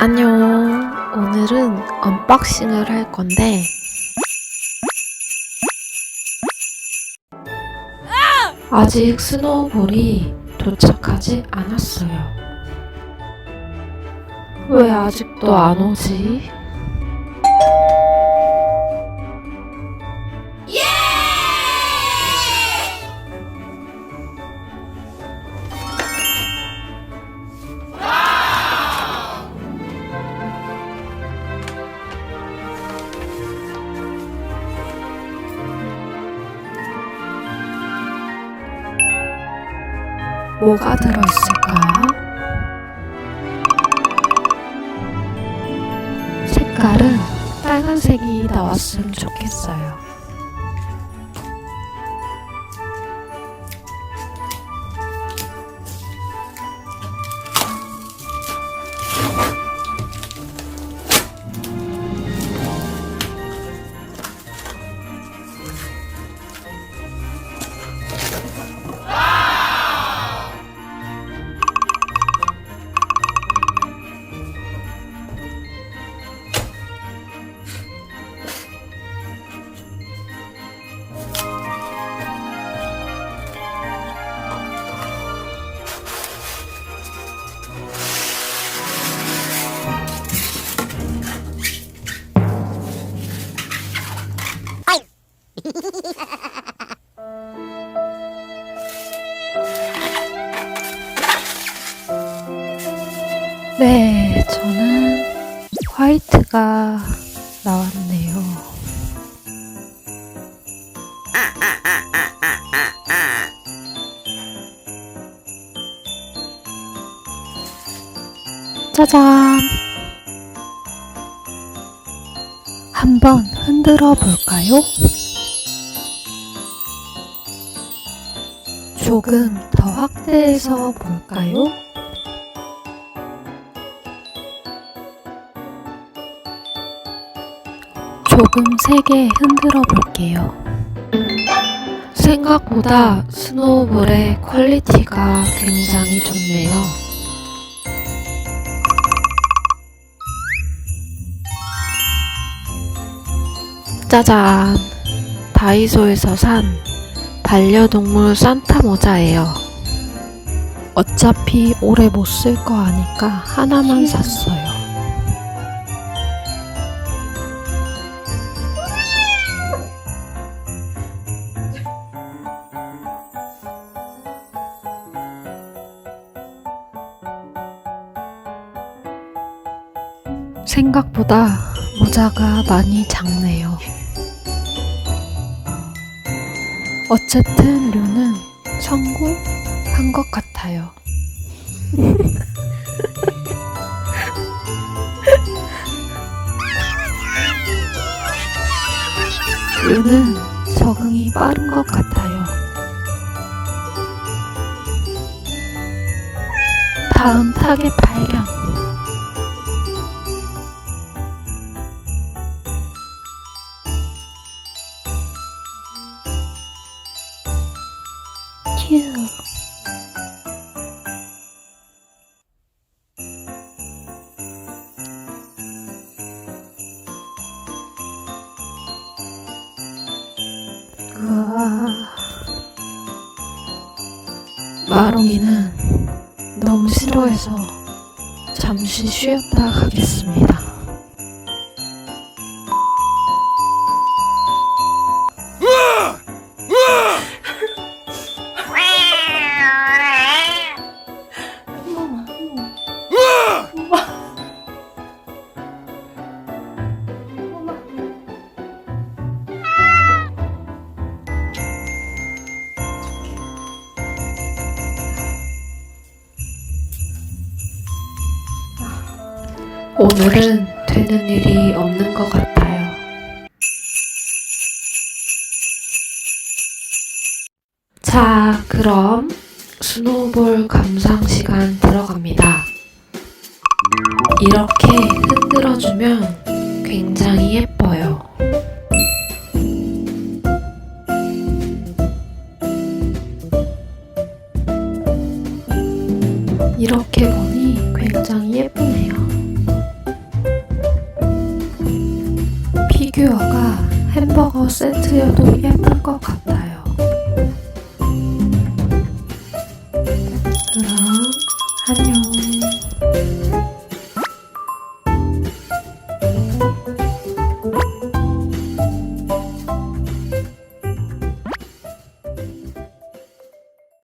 안녕. 오늘은 언박싱을 할 건데. 아직 스노우볼이 도착하지 않았어요. 왜 아직도 안 오지? 뭐가 들어있을까요? 색깔은 빨간색이 나왔으면 좋겠어요. 네, 저는 화이트가 나왔네요. 짜잔! 한번 흔들어 볼까요? 조금 더 확대해서 볼까요? 조금 세게 흔들어 볼게요. 생각보다 스노우볼의 퀄리티가 굉장히 좋네요. 짜잔! 다이소에서 산 반려동물 산타 모자예요. 어차피 오래 못 쓸 거 아니까 하나만 샀어요. 생각보다 모자가 많이 작네요. 어쨌든 류는 성공한 것 같아요. 류는 적응이 빠른 것 같아요. 다음 타겟 발견. 휴. 으아. 마롱이는 너무 싫어해서 잠시 쉬었다 가겠습니다. 오늘은 되는 일이 없는 것 같아요. 자, 그럼 스노우볼 감상 시간 들어갑니다. 이렇게 흔들어주면 굉장히 예뻐요. 이렇게 보니 굉장히 예쁘네요. 피규어가 햄버거 세트여도 예쁠 것 같아